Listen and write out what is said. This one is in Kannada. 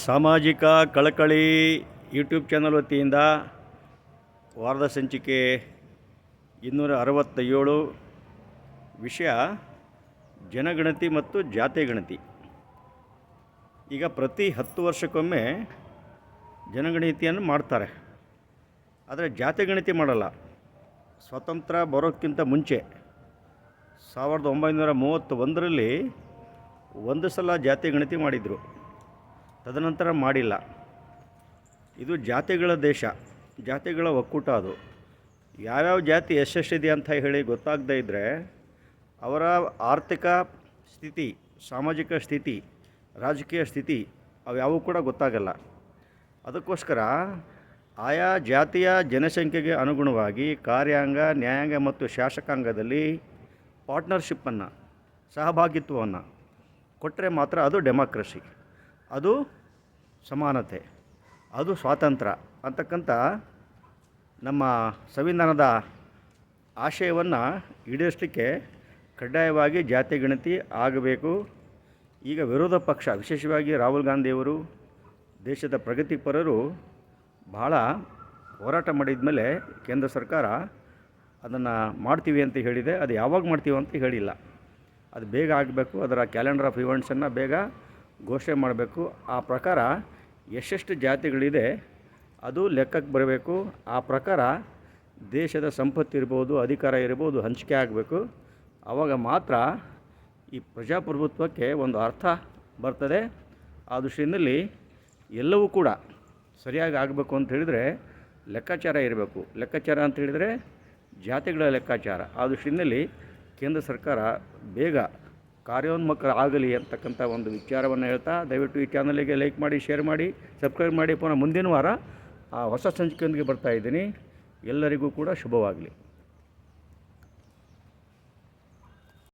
ಸಾಮಾಜಿಕ ಕಳಕಳಿ ಯೂಟ್ಯೂಬ್ ಚಾನಲ್ ವತಿಯಿಂದ ವಾರದ ಸಂಚಿಕೆ ಇನ್ನೂರ ಅರವತ್ತ ಏಳು ವಿಷಯ ಜನಗಣತಿ ಮತ್ತು ಜಾತಿ ಗಣತಿ. ಈಗ ಪ್ರತಿ ಹತ್ತು ವರ್ಷಕ್ಕೊಮ್ಮೆ ಜನಗಣತಿಯನ್ನು ಮಾಡ್ತಾರೆ. ಆದರೆ ಜಾತಿ ಗಣತಿ ಮಾಡಲ್ಲ. ಸ್ವತಂತ್ರ ಬರೋಕ್ಕಿಂತ ಮುಂಚೆ ಸಾವಿರದ ಒಂಬೈನೂರ ಮೂವತ್ತೊಂದರಲ್ಲಿ ಒಂದು ಸಲ ಜಾತಿ ಗಣತಿ ಮಾಡಿದರು. ತದನಂತರ ಮಾಡಿಲ್ಲ. ಇದು ಜಾತಿಗಳ ದೇಶ, ಜಾತಿಗಳ ಒಕ್ಕೂಟ ಅದು. ಯಾವ್ಯಾವ ಜಾತಿ ಎಷ್ಟೆಷ್ಟಿದೆ ಅಂತ ಹೇಳಿ ಗೊತ್ತಾಗದೇ ಇದ್ದರೆ ಅವರ ಆರ್ಥಿಕ ಸ್ಥಿತಿ, ಸಾಮಾಜಿಕ ಸ್ಥಿತಿ, ರಾಜಕೀಯ ಸ್ಥಿತಿ ಅವ್ಯಾವೂ ಕೂಡ ಗೊತ್ತಾಗಲ್ಲ. ಅದಕ್ಕೋಸ್ಕರ ಆಯಾ ಜಾತಿಯ ಜನಸಂಖ್ಯೆಗೆ ಅನುಗುಣವಾಗಿ ಕಾರ್ಯಾಂಗ, ನ್ಯಾಯಾಂಗ ಮತ್ತು ಶಾಸಕಾಂಗದಲ್ಲಿ ಪಾರ್ಟ್ನರ್ಶಿಪ್ಪನ್ನು, ಸಹಭಾಗಿತ್ವವನ್ನು ಕೊಟ್ಟರೆ ಮಾತ್ರ ಅದು ಡೆಮಾಕ್ರಸಿ. ಅದು ಸಮಾನತೆ. ಅದು ಸ್ವಾತಂತ್ರ್ಯ ಅಂತಕ್ಕಂಥ ನಮ್ಮ ಸಂವಿಧಾನದ ಆಶಯವನ್ನು ಈಡೇರಿಸಲಿಕ್ಕೆ ಕಡ್ಡಾಯವಾಗಿ ಜಾತಿ ಗಣತಿ ಆಗಬೇಕು. ಈಗ ವಿರೋಧ ಪಕ್ಷ, ವಿಶೇಷವಾಗಿ ರಾಹುಲ್ ಗಾಂಧಿಯವರು, ದೇಶದ ಪ್ರಗತಿಪರರು ಬಹಳ ಹೋರಾಟ ಮಾಡಿದ ಮೇಲೆ ಕೇಂದ್ರ ಸರ್ಕಾರ ಅದನ್ನು ಮಾಡ್ತೀವಿ ಅಂತ ಹೇಳಿದೆ. ಅದು ಯಾವಾಗ ಮಾಡ್ತೀವಿ ಅಂತ ಹೇಳಿಲ್ಲ. ಅದು ಬೇಗ ಆಗಬೇಕು. ಅದರ ಕ್ಯಾಲೆಂಡರ್ ಆಫ್ ಇವೆಂಟ್ಸನ್ನು ಬೇಗ ಘೋಷಣೆ ಮಾಡಬೇಕು. ಆ ಪ್ರಕಾರ ಎಷ್ಟೆಷ್ಟು ಜಾತಿಗಳಿದೆ ಅದು ಲೆಕ್ಕಕ್ಕೆ ಬರಬೇಕು. ಆ ಪ್ರಕಾರ ದೇಶದ ಸಂಪತ್ತು ಇರ್ಬೋದು, ಅಧಿಕಾರ ಇರ್ಬೋದು, ಹಂಚಿಕೆ ಆಗಬೇಕು. ಆವಾಗ ಮಾತ್ರ ಈ ಪ್ರಜಾಪ್ರಭುತ್ವಕ್ಕೆ ಒಂದು ಅರ್ಥ ಬರ್ತದೆ. ಆ ದೃಷ್ಟಿಯಲ್ಲಿ ಎಲ್ಲವೂ ಕೂಡ ಸರಿಯಾಗಿ ಆಗಬೇಕು ಅಂತ ಹೇಳಿದರೆ ಲೆಕ್ಕಾಚಾರ ಇರಬೇಕು. ಲೆಕ್ಕಾಚಾರ ಅಂತ ಹೇಳಿದರೆ ಜಾತಿಗಳ ಲೆಕ್ಕಾಚಾರ. ಆ ದೃಷ್ಟಿಯಲ್ಲಿ ಕೇಂದ್ರ ಸರ್ಕಾರ ಬೇಗ ಕಾರ್ಯೋನ್ಮುಖರಾಗಲಿ ಅಂತಕ್ಕಂಥ ಒಂದು ವಿಚಾರವನ್ನು ಹೇಳ್ತಾ, ದಯವಿಟ್ಟು ಈ ಚಾನಲಿಗೆ ಲೈಕ್ ಮಾಡಿ, ಶೇರ್ ಮಾಡಿ, ಸಬ್ಸ್ಕ್ರೈಬ್ ಮಾಡಿ. ಪುನಃ ಮುಂದಿನ ವಾರ ಆ ಹೊಸ ಸಂಚಿಕೆಯೊಂದಿಗೆ ಬರ್ತಾ ಇದ್ದೀನಿ. ಎಲ್ಲರಿಗೂ ಕೂಡ ಶುಭವಾಗಲಿ.